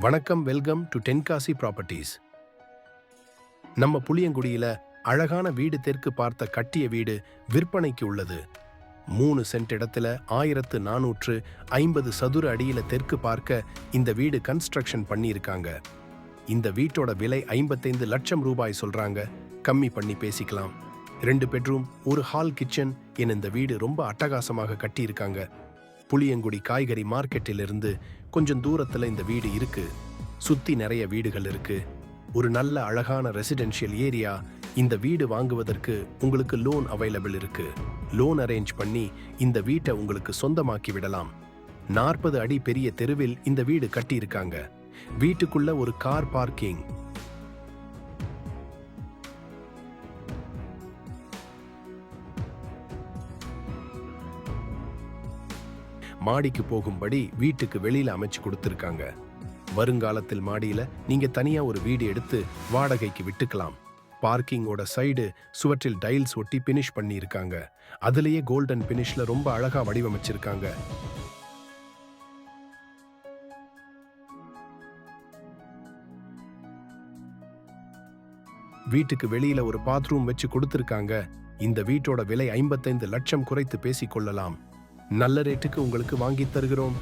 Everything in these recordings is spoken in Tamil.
வணக்கம் வெல்கம் டு தென்காசி ப்ராப்பர்ட்டிஸ். நம்ம புளியங்குடியில அழகான வீடு தெற்கு பார்த்த கட்டிய வீடு விற்பனைக்கு உள்ளது. மூணு சென்ட் இடத்துல ஆயிரத்து நானூற்று ஐம்பது சதுர அடியில தெற்கு பார்க்க இந்த வீடு கன்ஸ்ட்ரக்ஷன் பண்ணியிருக்காங்க. இந்த வீட்டோட விலை ஐம்பத்தைந்து லட்சம் ரூபாய் சொல்றாங்க. கம்மி பண்ணி பேசிக்கலாம். ரெண்டு பெட்ரூம் ஒரு ஹால் கிச்சன் என இந்த வீடு ரொம்ப அட்டகாசமாக கட்டியிருக்காங்க. புளியங்குடி காய்கறி மார்க்கெட்டிலிருந்து கொஞ்சம் தூரத்தில் இந்த வீடு இருக்கு. சுத்தி நிறைய வீடுகள் இருக்கு. ஒரு நல்ல அழகான ரெசிடென்ஷியல் ஏரியா இந்த வீடு வாங்குவதற்கு உங்களுக்கு லோன் அவைலபிள் இருக்கு. லோன் அரேஞ்ச் பண்ணி இந்த வீட்டை உங்களுக்கு சொந்தமாக்கி விடலாம். நாற்பது அடி பெரிய தெருவில் இந்த வீடு கட்டியிருக்காங்க. வீட்டுக்குள்ள ஒரு கார் பார்க்கிங் மாடிக்கு போகும்படி வீட்டுக்கு வெளியில அமைச்சு கொடுத்திருக்காங்க. வருங்காலத்தில் மாடியில நீங்க தனியா ஒரு வீடு எடுத்து வாடகைக்கு விட்டுக்கலாம். பார்க்கிங்கோட சைடு சுவற்றில் டைல்ஸ் ஒட்டி பினிஷ் பண்ணியிருக்காங்க. அதுலயே கோல்டன் பினிஷ்ல ரொம்ப அழகா வடிவமைச்சிருக்காங்க. வீட்டுக்கு வெளியில ஒரு பாத்ரூம் வச்சு கொடுத்திருக்காங்க. இந்த வீட்டோட விலை ஐம்பத்தைந்து லட்சம் குறைத்து பேசிக் கொள்ளலாம். நல்ல ரேட்டுக்கு உங்களுக்கு வாங்கி தருகிறோம்.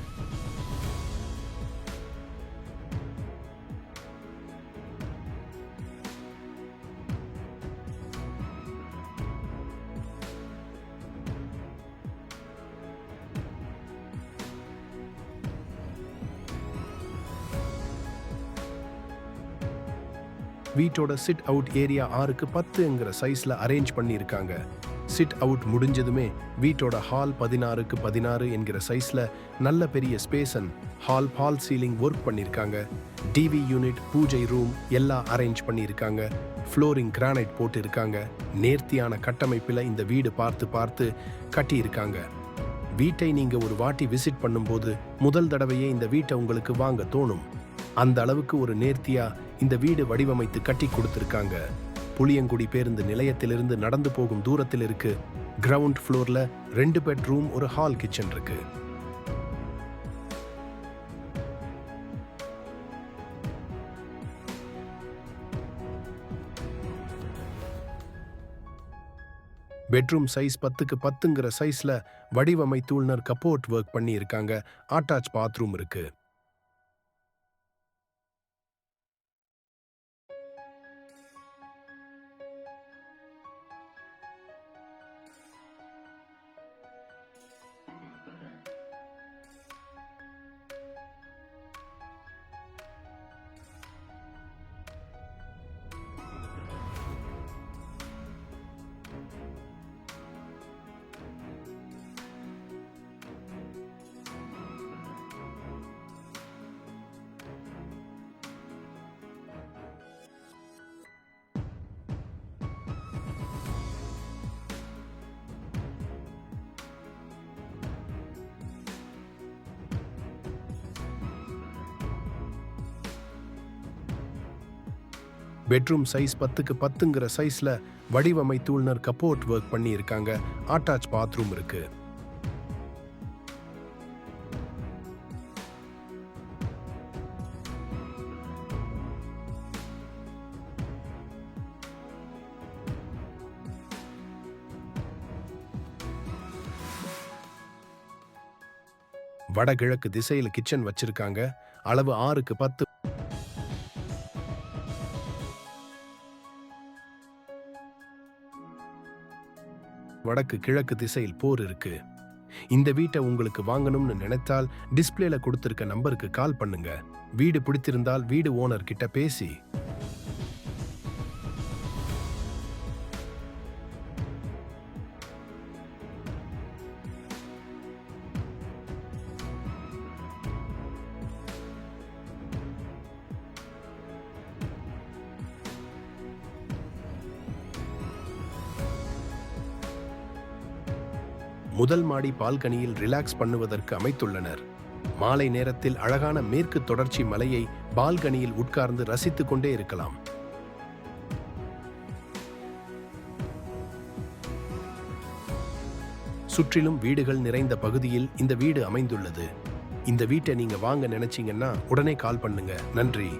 வீட்டோட சிட் அவுட் ஏரியா ஆறுக்கு பத்துங்கிற சைஸ்ல அரேஞ்ச் பண்ணியிருக்காங்க. சிட் அவுட் முடிஞ்சதுமே வீட்டோட ஹால் பதினாறுக்கு பதினாறு என்கிற சைஸில் நல்ல பெரிய spacious hall hall ceiling work பண்ணியிருக்காங்க டிவி யூனிட் பூஜை ரூம் எல்லாம் அரேஞ்ச் பண்ணியிருக்காங்க ஃப்ளோரிங் கிரானைட் போட்டு இருக்காங்க நேர்த்தியான கட்டமைப்பில் இந்த வீடு பார்த்து பார்த்து கட்டியிருக்காங்க. வீட்டை நீங்கள் ஒரு வாட்டி விசிட் பண்ணும்போது முதல் தடவையே இந்த வீட்டை உங்களுக்கு வாங்க தோணும். அந்த அளவுக்கு ஒரு நேர்த்தியாக இந்த வீடு வடிவமைத்து கட்டி கொடுத்துருக்காங்க. புளியங்குடி பேருந்து நிலையத்திலிருந்து நடந்து போகும் தூரத்தில் இருக்கு கிரவுண்ட் ஃப்ளோர்ல ரெண்டு பெட்ரூம் ஒரு ஹால் கிச்சன் இருக்கு. பெட்ரூம் சைஸ் பத்துக்கு பத்துங்கிற சைஸ்ல வடிவமைத்துள்ளனர் கப்போர்ட் ஒர்க் பண்ணி இருக்காங்க அட்டாச் பாத்ரூம் இருக்கு. பெட்ரூம் சைஸ் பத்துக்கு பத்துங்கிற சைஸ்ல வடிவமைத்துள்ளனர் கப்போர்ட் ஒர்க் பண்ணி இருக்காங்க அட்டாச் பாத்ரூம் இருக்கு. வடகிழக்கு திசையில் கிச்சன் வச்சிருக்காங்க. அளவு ஆறுக்கு பத்து. வடக்கு கிழக்கு திசையில் போர் இருக்கு. இந்த வீட்டை உங்களுக்கு வாங்கணும்னு நினைத்தால் டிஸ்பிளேல கொடுத்திருக்க நம்பருக்கு கால் பண்ணுங்க. வீடு பிடித்திருந்தால் வீடு ஓனர் கிட்ட பேசி முதல் மாடி பால்கனியில் ரிலாக்ஸ் பண்ணுவதற்கு அமைத்துள்ளனர். மாலை நேரத்தில் அழகான மேற்கு தொடர்ச்சி மலையை பால்கனியில் உட்கார்ந்து ரசித்துக் கொண்டே இருக்கலாம். சுற்றிலும் வீடுகள் நிறைந்த பகுதியில் இந்த வீடு அமைந்துள்ளது. இந்த வீட்டை நீங்க வாங்க நினைச்சீங்கன்னா உடனே கால் பண்ணுங்க. நன்றி.